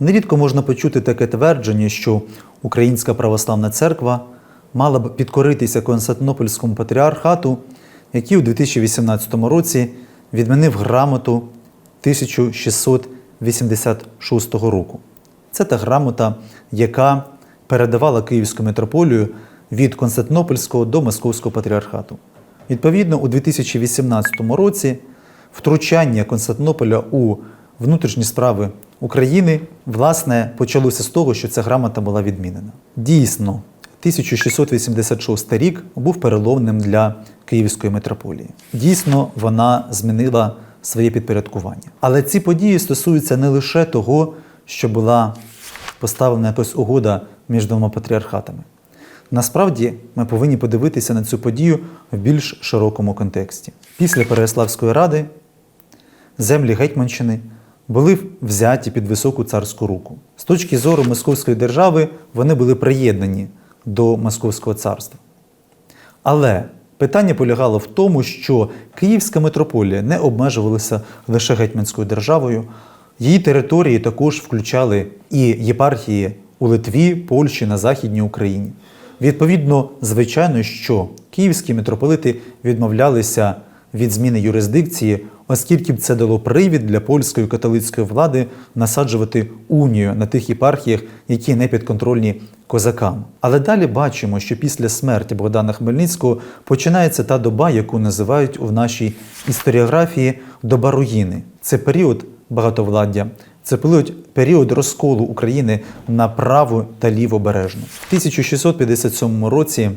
Нерідко можна почути таке твердження, що Українська православна церква мала б підкоритися Константинопольському патріархату, який у 2018 році відмінив грамоту 1686 року. Це та грамота, яка передавала Київську митрополію від Константинопольського до Московського патріархату. Відповідно, у 2018 році втручання Константинополя у внутрішні справи України власне почалося з того, що ця грамота була відмінена. Дійсно, 1686 рік був переломним для Київської митрополії. Дійсно, вона змінила своє підпорядкування. Але ці події стосуються не лише того, що була поставлена якась угода між двома патріархатами. Насправді ми повинні подивитися на цю подію в більш широкому контексті. Після Переяславської ради землі Гетьманщини були взяті під високу царську руку. З точки зору Московської держави вони були приєднані до Московського царства. Але питання полягало в тому, що Київська митрополія не обмежувалася лише гетьманською державою. Її території також включали і єпархії у Литві, Польщі на Західній Україні. Відповідно, звичайно, що київські митрополити відмовлялися від зміни юрисдикції, оскільки б це дало привід для польської католицької влади насаджувати унію на тих єпархіях, які не підконтрольні козакам. Але далі бачимо, що після смерті Богдана Хмельницького починається та доба, яку називають у нашій історіографії доба руїни. Це період багатовладдя. Це період- розколу України на праву та лівобережну. В 1657 році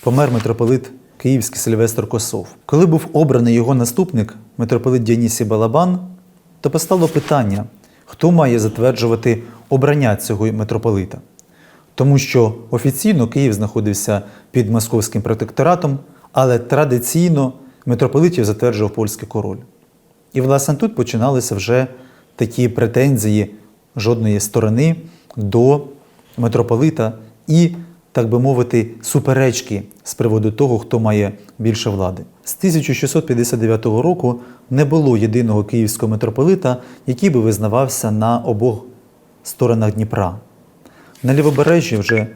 помер митрополит Київський Сильвестр Косов. Коли був обраний його наступник, митрополит Діонісій Балабан, то постало питання, хто має затверджувати обрання цього митрополита. Тому що офіційно Київ знаходився під московським протекторатом, але традиційно митрополитів затверджував польський король. І, власне, тут починалися вже такі претензії жодної сторони до митрополита і, так би мовити, суперечки з приводу того, хто має більше влади. З 1659 року не було єдиного київського митрополита, який би визнавався на обох сторонах Дніпра. На лівобережжі вже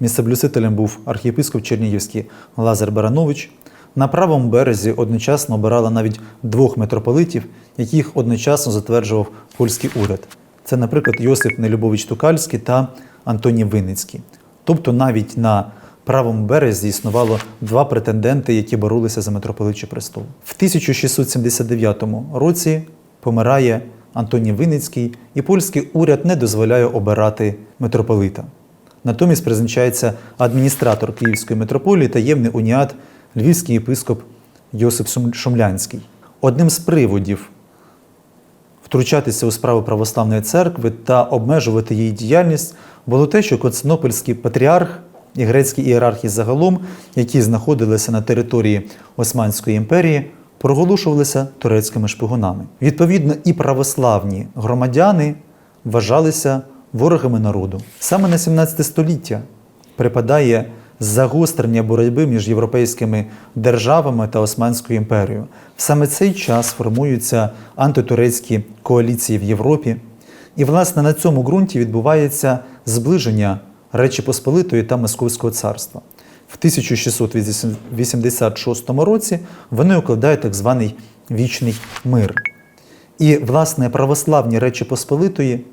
місцеблюсителем був архієпископ Чернігівський Лазар Баранович. На правому березі одночасно обирали навіть двох митрополитів, яких одночасно затверджував польський уряд. Це, наприклад, Йосип Нелюбович Тукальський та Антоній Винницький. Тобто навіть на правому березі існувало два претенденти, які боролися за митрополичий престол. В 1679 році помирає Антоній Винницький, і польський уряд не дозволяє обирати митрополита. Натомість призначається адміністратор Київської митрополії таємний уніат львівський єпископ Йосип Шумлянський. Одним з приводів втручатися у справи православної церкви та обмежувати її діяльність було те, що Константинопольський патріарх і грецькі ієрархи загалом, які знаходилися на території Османської імперії, проголошувалися турецькими шпигунами. Відповідно, і православні громадяни вважалися ворогами народу. Саме на 17 століття припадає загострення боротьби між європейськими державами та Османською імперією. Саме цей час формуються антитурецькі коаліції в Європі. І, власне, на цьому ґрунті відбувається зближення Речі Посполитої та Московського царства. В 1686 році вони укладають так званий вічний мир. І, власне, православні Речі Посполитої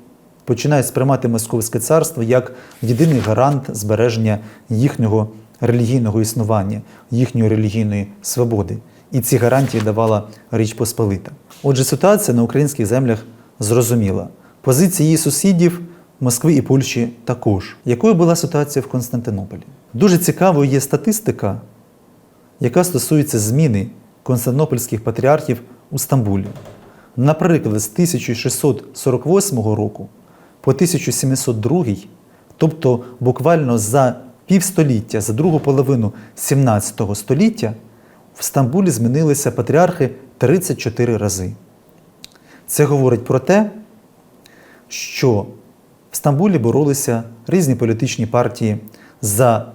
починають сприймати Московське царство як єдиний гарант збереження їхнього релігійного існування, їхньої релігійної свободи. І ці гарантії давала Річ Посполита. Отже, ситуація на українських землях зрозуміла. Позиції її сусідів Москви і Польщі також. Якою була ситуація в Константинополі? Дуже цікавою є статистика, яка стосується зміни константинопольських патріархів у Стамбулі. Наприклад, з 1648 року по 1702, тобто буквально за півстоліття, за другу половину 17 століття, в Стамбулі змінилися патріархи 34 рази. Це говорить про те, що в Стамбулі боролися різні політичні партії за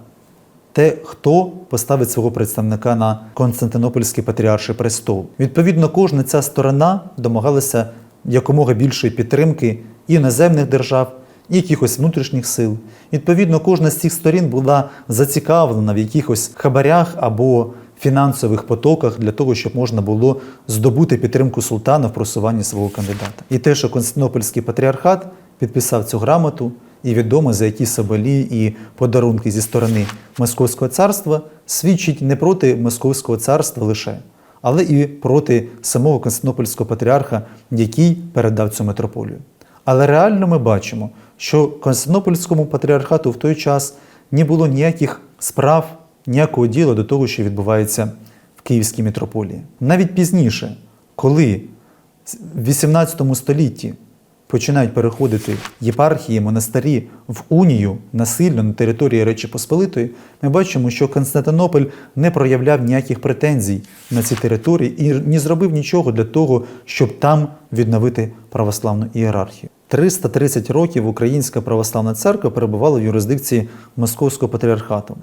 те, хто поставить свого представника на Константинопольський патріарший престол. Відповідно, кожна ця сторона домагалася якомога більшої підтримки і іноземних держав, і якихось внутрішніх сил. Відповідно, кожна з цих сторін була зацікавлена в якихось хабарях або фінансових потоках для того, щоб можна було здобути підтримку султана в просуванні свого кандидата. І те, що Константинопольський патріархат підписав цю грамоту, і відомо за які соболі і подарунки зі сторони Московського царства, свідчить не проти Московського царства лише, але і проти самого Константинопольського патріарха, який передав цю митрополію. Але реально ми бачимо, що Константинопольському патріархату в той час не було ніяких справ, ніякого діла до того, що відбувається в Київській митрополії. Навіть пізніше, коли в 18 столітті починають переходити єпархії, монастирі в унію насильно на території Речі Посполитої, ми бачимо, що Константинополь не проявляв ніяких претензій на ці території і не зробив нічого для того, щоб там відновити православну ієрархію. 330 років Українська православна церква перебувала в юрисдикції Московського патріархату.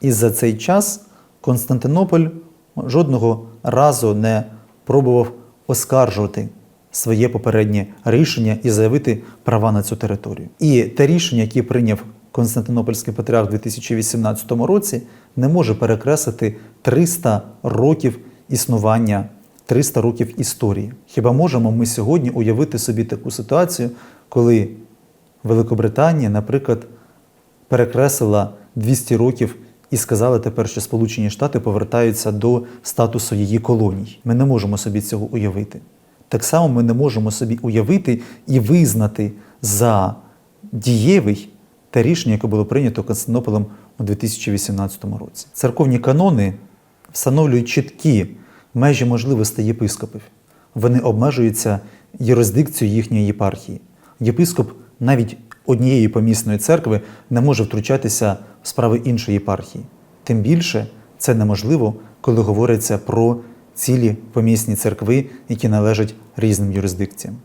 І за цей час Константинополь жодного разу не пробував оскаржувати своє попереднє рішення і заявити права на цю територію. І те рішення, яке прийняв Константинопольський патріарх у 2018 році, не може перекреслити 300 років існування, 300 років історії. Хіба можемо ми сьогодні уявити собі таку ситуацію, коли Великобританія, наприклад, перекреслила 200 років і сказала тепер, що Сполучені Штати повертаються до статусу її колоній. Ми не можемо собі цього уявити. Так само ми не можемо собі уявити і визнати за дієвий те рішення, яке було прийнято Константинополем у 2018 році. Церковні канони встановлюють чіткі межі можливостей єпископів. Вони обмежуються юрисдикцією їхньої єпархії. Єпископ навіть однієї помісної церкви не може втручатися в справи іншої єпархії. Тим більше це неможливо, коли говориться про цілі помісні церкви, які належать різним юрисдикціям.